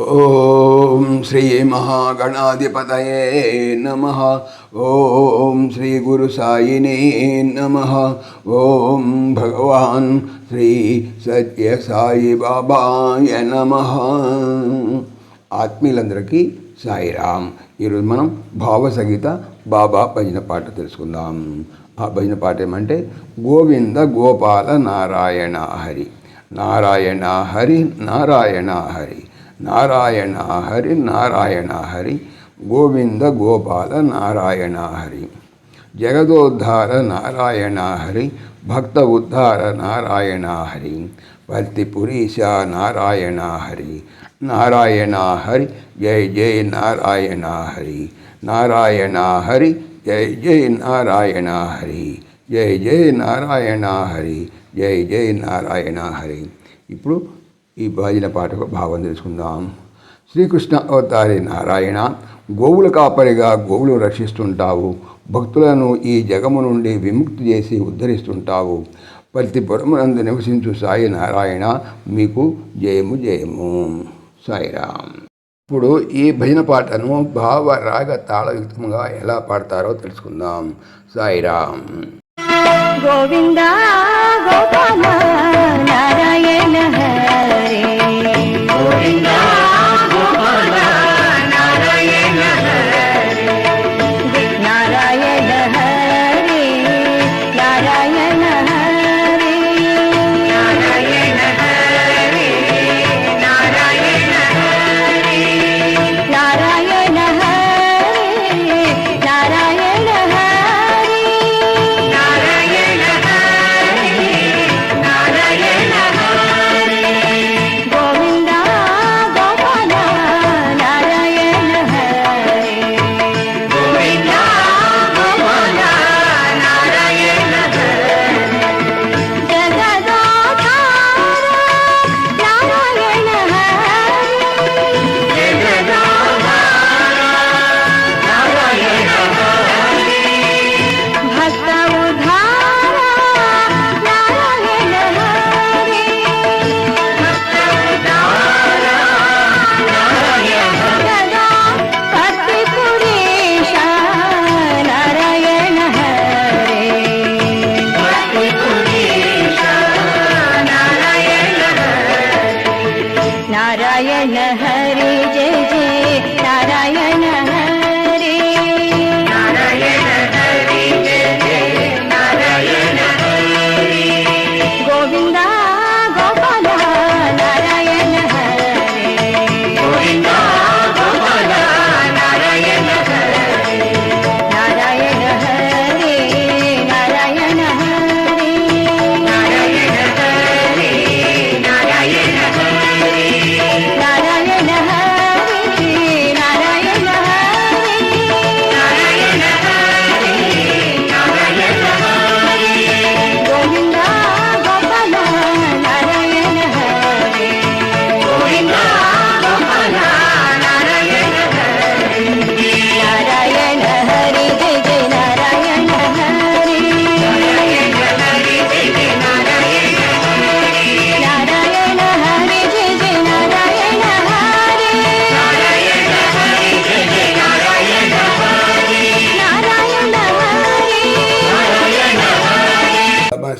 ఓం శ్రీ మహాగణాధిపతయే నమ. ఓం శ్రీ గురు సాయినే నమ. ఓం భగవాన్ శ్రీ సత్య సాయి బాబాయ నమ. ఆత్మీయులందరికీ సాయిరామ్. ఈరోజు మనం భావసహిత బాబా భజన పాట తెలుసుకుందాం. ఆ భజన పాట ఏమంటే గోవింద గోపాల నారాయణ హరి. నారాయణ హరి నారాయణ హరి. நாராயணா ஹரி நாராயணா ஹரி கோவிந்த கோபால நாராயணா ஹரி ஜெகதோத்தார நாராயணா ஹரி பக்த உத்தார நாராயணா ஹரி பக்தி புரீஷா நாராயணா ஹரி நாராயணா ஹரி ஜெய் ஜெய் நாராயணா ஹரி ஜெய் ஜெய் நாராயணா ஹரி జై జై నారాయణ హరి జై జై నారాయణ హరి ఇప్పుడు ఈ భజన పాటకు భావం తెలుసుకుందాం. శ్రీకృష్ణ అవతారి నారాయణ గోవుల కాపరిగా గోవులు రక్షిస్తుంటావు. భక్తులను ఈ జగము నుండి విముక్తి చేసి ఉద్ధరిస్తుంటావు. ప్రతి నివసించు సాయి నారాయణ మీకు జయము జయము. సాయిరామ్. ఇప్పుడు ఈ భజన పాటను భావ రాగ తాళయుక్తంగా ఎలా పాడతారో తెలుసుకుందాం. సాయిరామ్. గోవిందా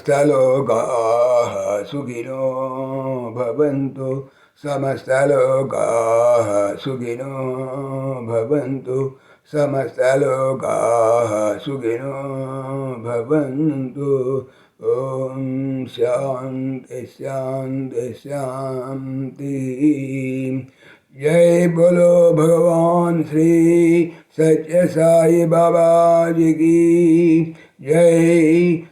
समस्तलोका सुखिनो भवन्तु। समस्तलोका सुखिनो भवन्तु। समस्तलोका सुखिनो भवन्तु। ॐ शान्ति शान्ति शान्ति। जय बोलो भगवान श्री सत्य साई बाबा जी की। जय